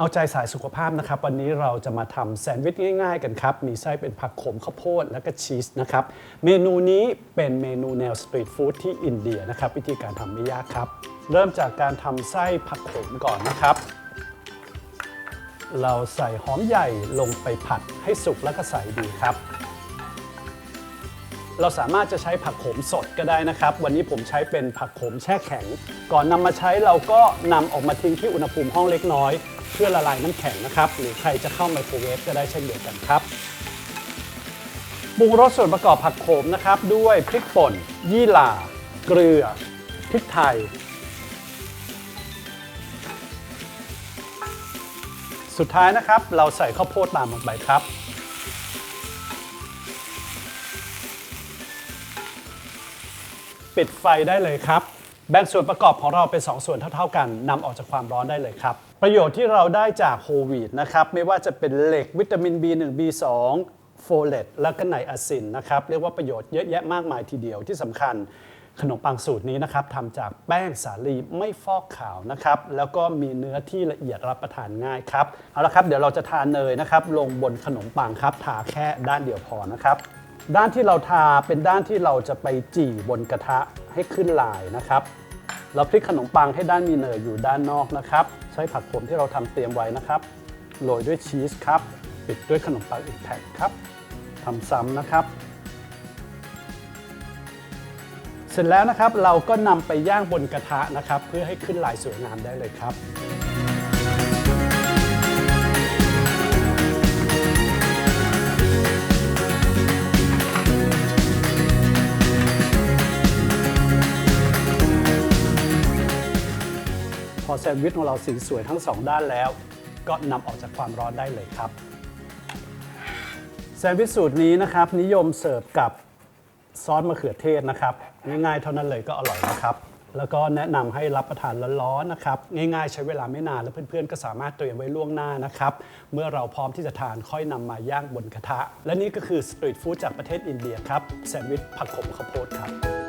เอาใจสายสุขภาพนะครับ วันนี้เราจะมาทำแซนด์วิชง่ายๆ กันครับ มีไส้เป็นผักขมข้าวโพดและก็ชีสนะครับ เมนูนี้เป็นเมนูแนวสตรีทฟู้ดที่อินเดียนะครับ วิธีการทำไม่ยากครับ เริ่มจากการทำไส้ผักขมก่อนนะครับ เราใส่หอมใหญ่ลงไปผัดให้สุกแล้วก็ใส่ดีครับ เราสามารถจะใช้ผักโขมสดก็ได้นะครับ วันนี้ผมใช้เป็นผักโขมแช่แข็ง ก่อนนำมาใช้เราก็นำออกมาทิ้งที่อุณหภูมิห้องเล็กน้อย เพื่อละลายน้ำแข็งนะครับ หรือใครจะเข้าไมโครเวฟก็ได้เช่นเดียวกันครับปรุงรสส่วนประกอบผักโขมนะครับ ด้วยพริกป่น ยี่หร่า เกลือ พริกไทย สุดท้ายนะครับ เราใส่ข้าวโพดตามลงไปครับ ปิดไฟได้เลยครับ แบ่งส่วนประกอบของเราเป็น 2 ส่วนเท่า ๆ กันนำออกจากความร้อนได้เลยครับ ประโยชน์ที่เราได้จากโฮวีตนะครับไม่ว่าจะเป็นเหล็กวิตามิน B1 B2 โฟเลตและก็ไนอาซินนะครับเรียกว่าประโยชน์เยอะแยะมากมายทีเดียวที่สำคัญขนมปังสูตรนี้นะครับทำจากแป้งสาลีไม่ฟอกขาวนะครับ แล้วก็มีเนื้อที่ละเอียดรับประทานง่ายครับ เอาละครับ เดี๋ยวเราจะทานเนยนะครับ ลงบนขนมปังครับ ทาแค่ด้านเดียวพอนะครับ ด้านที่เราทาเป็นด้านที่เราจะไปจี่บนกระทะให้ขึ้นลายนะครับ เราพลิกขนมปังให้ด้านมีเนยอยู่ด้านนอกนะครับ ใช้ผักผมที่เราทำเตรียมไว้นะครับโรยด้วยชีสครับ ปิดด้วยขนมปังอีกแผ่นครับทำซ้ำนะครับ เสร็จแล้วนะครับเราก็นำไปย่างบนกระทะนะครับ เพื่อให้ขึ้นลายสวยงามได้เลยครับ อแซนด์วิชของเราสีสวยทั้งสองด้านแล้ว ก็นำออกจากความร้อนได้เลยครับ แซนด์วิชสูตรนี้นะครับ นิยมเสิร์ฟกับซอสมะเขือเทศนะครับ ง่ายๆเท่านั้นเลยก็อร่อยนะครับ แล้วก็แนะนำให้รับประทานร้อนๆนะครับ ง่ายๆใช้เวลาไม่นานและเพื่อนๆ ก็สามารถเตรียมไว้ล่วงหน้านะครับ เมื่อเราพร้อมที่จะทานค่อยนำมาย่างบนกระทะ และนี่ก็คือสตรีทฟู้ดจากประเทศอินเดียครับแซนด์วิชผักขมข้าวโพดครับ